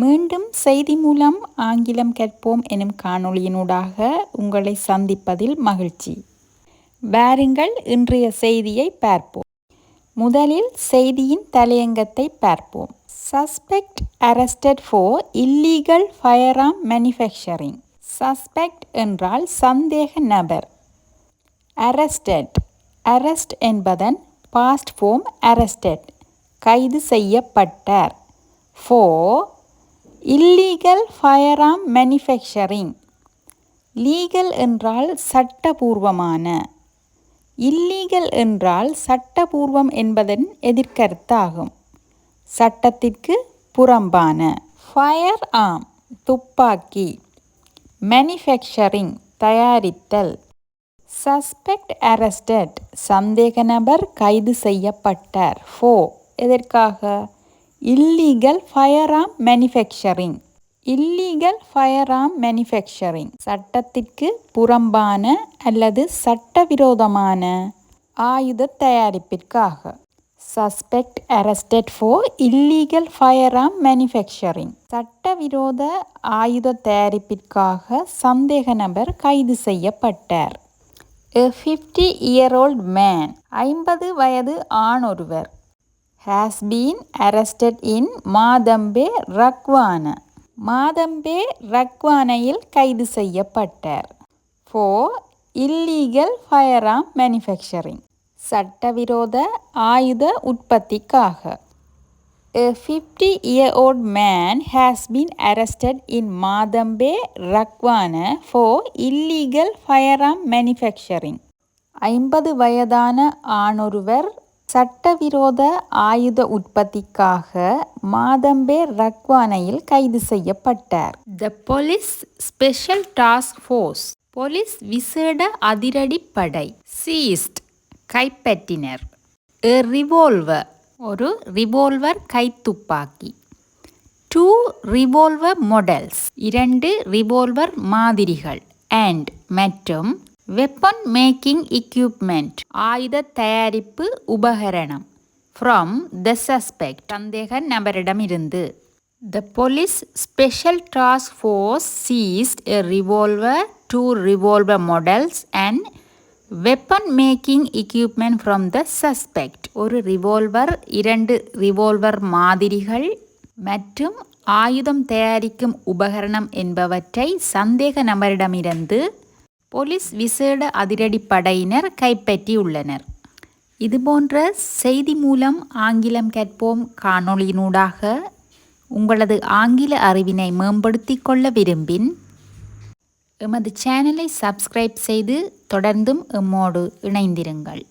மீண்டும் செய்தி மூலம் ஆங்கிலம் கற்போம் எனும் காணொளியினூடாக உங்களை சந்திப்பதில் மகிழ்ச்சி. வாருங்கள் இன்றைய செய்தியை பார்ப்போம். முதலில் செய்தியின் தலையங்கத்தை பார்ப்போம். Suspect arrested for illegal firearm manufacturing suspect என்றால் சந்தேக நபர். அரஸ்டட் அரஸ்ட் என்பதன் பாஸ்ட் ஃபார்ம் அரஸ்டட் கைது செய்யப்பட்டார். ஃபோ இல்லீகல் ஃபயராம் மேனுஃபேக்சரிங் லீகல் என்றால் சட்டபூர்வமான. இல்லீகல் என்றால் சட்டபூர்வம் என்பதன் எதிர்கருத்தாகும் சட்டத்திற்கு புறம்பான. ஃபயர் ஆம் துப்பாக்கி. மேனுஃபேக்சரிங் தயாரித்தல். சஸ்பெக்ட் அரஸ்டட் சந்தேக நபர் கைது செய்யப்பட்டார். ஃபோ எதற்காக? Illegal firearm manufacturing illegal fire manufacturing சட்டத்திற்கு புறம்பான அல்லது சட்டவிரோதமான ஆயுத தயாரிப்பிற்காக. Suspect arrested for illegal firearm manufacturing சட்டவிரோத ஆயுத தயாரிப்பிற்காக சந்தேக நபர் கைது செய்யப்பட்டார். A fifty year old man ஐம்பது வயது ஆண் ஒருவர். Has been arrested in Madampe Rakwana Madampe ரக்வானையில் கைது செய்யப்பட்டார் for illegal firearm manufacturing சட்டவிரோத ஆயுத உற்பத்திக்காக. A 50 year old man has been arrested in Madambe, Rakwana illegal firearm manufacturing ஐம்பது வயதான ஆணொருவர் சட்டவிரோத ஆயுத உற்பத்திக்காக மாதம்பே ரக்வானையில் கைது செய்யப்பட்டார். The police special task force police விசேட அதிரடிப்படை சீஸ்ட் கைப்பற்றினர். எ ரிவால்வர் ஒரு ரிவால்வர் கைத்துப்பாக்கி டூ ரிவால்வர் மாடல்ஸ் இரண்டு ரிவால்வர் மாதிரிகள் அண்ட் மற்றும் வெப்பன் மேக்கிங் எக்யூப்மெண்ட் ஆயுத தயாரிப்பு உபகரணம். ஃப்ரம் த சஸ்பெக்ட் சந்தேக நபரிடமிருந்து. The police special task force seized a revolver two revolver models and weapon making equipment from the suspect ஒரு ரிவால்வர் இரண்டு ரிவால்வர் மாதிரிகள் மற்றும் ஆயுதம் தயாரிக்கும் உபகரணம் என்பவற்றை சந்தேக நபரிடமிருந்து போலீஸ் விசேட அதிரடிப்படையினர் கைப்பற்றியுள்ளனர். இதுபோன்ற செய்தி மூலம் ஆங்கிலம் கற்போம் காணொளியினூடாக உங்களது ஆங்கில அறிவினை மேம்படுத்திக் கொள்ள விரும்பின். எமது சேனலை சப்ஸ்கிரைப் செய்து தொடர்ந்தும் எம்மோடு இணைந்திருங்கள்.